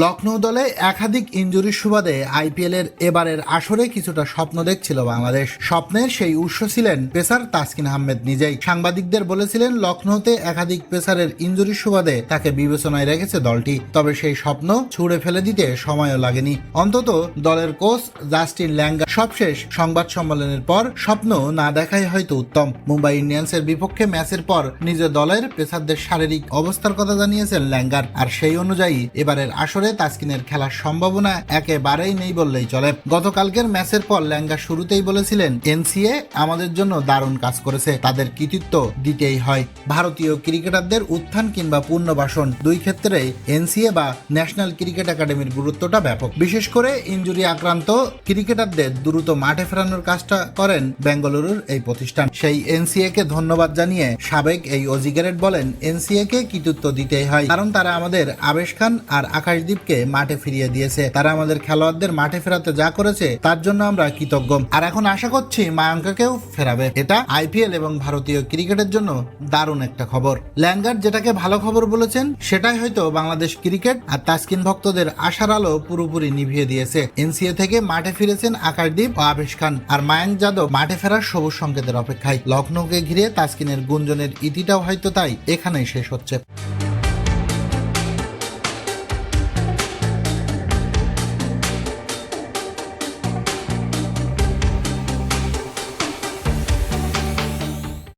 লখনৌ দলে একাধিক ইঞ্জুরির সুবাদে আইপিএল এর এবারের আসরে কিছুটা স্বপ্ন দেখছিল বাংলাদেশ। স্বপ্নের সেই উৎস ছিলেন পেসার তাসকিন আহমেদ নিজেই। সাংবাদিকদের বলেছিলেন লখনৌতে একাধিক পেসারের ইঞ্জুরির সুবাদে তাকে বিবেচনায় রেখেছে দলটি, তবে সেই স্বপ্ন ছুঁড়ে ফেলে দিতে সময়ও লাগেনি। অন্তত দলের কোচ জাস্টিন ল্যাঙ্গা সবশেষ সংবাদ সম্মেলনের পর স্বপ্ন না দেখাই হয়তো উত্তম। মুম্বাই ইন্ডিয়ান্সের বিপক্ষে ম্যাচের পর নিজের দলের পেসারদের শারীরিক অবস্থার কথা জানিয়েছেন ল্যাঙ্গার, আর সেই অনুযায়ী এবারের আসরে তাসকিনের খেলার সম্ভাবনা একেবারেই নেই বললেই চলে। গতকালকের ম্যাচের পর ল্যাঙ্গা শুরুতেই বলেছিলেন, এনসিএ আমাদের জন্য দারুণ কাজ করেছে, তাদের কৃতিত্ব দিতেই হয়। ভারতীয় ক্রিকেটারদের উত্থান কিংবা পুনর্বাসন দুই ক্ষেত্রে এনসিএ বা ন্যাশনাল ক্রিকেট একাডেমির গুরুত্বটা ব্যাপক। বিশেষ করে ইঞ্জুরি আক্রান্ত ক্রিকেটারদের দ্রুত মাঠে ফেরানোর কাজটা করেন বেঙ্গালুরুর এই প্রতিষ্ঠান। সেই এনসিএ কে ধন্যবাদ জানিয়ে সাবেক এই অজিগারেট বলেন এনসিএ কে কৃতিত্ব দিতেই হয়। কারণ তারা আমাদের আবেশ খান আর আকাশদীপকে মাঠে ফিরিয়ে দিয়েছে। তারা আমাদের খেলোয়াড়দের মাঠে ফেরাতে যা করেছে, তার জন্য আমরা কৃতজ্ঞ। আর এখন আশা করছি মায়াঙ্কাকেও ফেরাবে। এটা আইপিএল এবং ভারতীয় ক্রিকেটের জন্য দারুণ একটা খবর। ল্যাঙ্গার যেটাকে ভালো খবর বলেছেন, সেটাই হয়তো বাংলাদেশ ক্রিকেট আর তাসকিন ভক্তদের আশার আলো পুরোপুরি নিভিয়ে দিয়েছে। এনসিএ থেকে মাঠে ফিরেছেন আকাশদীপ ও আবেশ খান। আর মায়াঙ্ক যাদব মাঠে ফেরার সবুজ সংকেতের অপেক্ষায়। লখনৌকে ঘিরে তাসকিনের গুঞ্জনের ইতিটাও হয়তো তাই এখানেই শেষ হচ্ছে।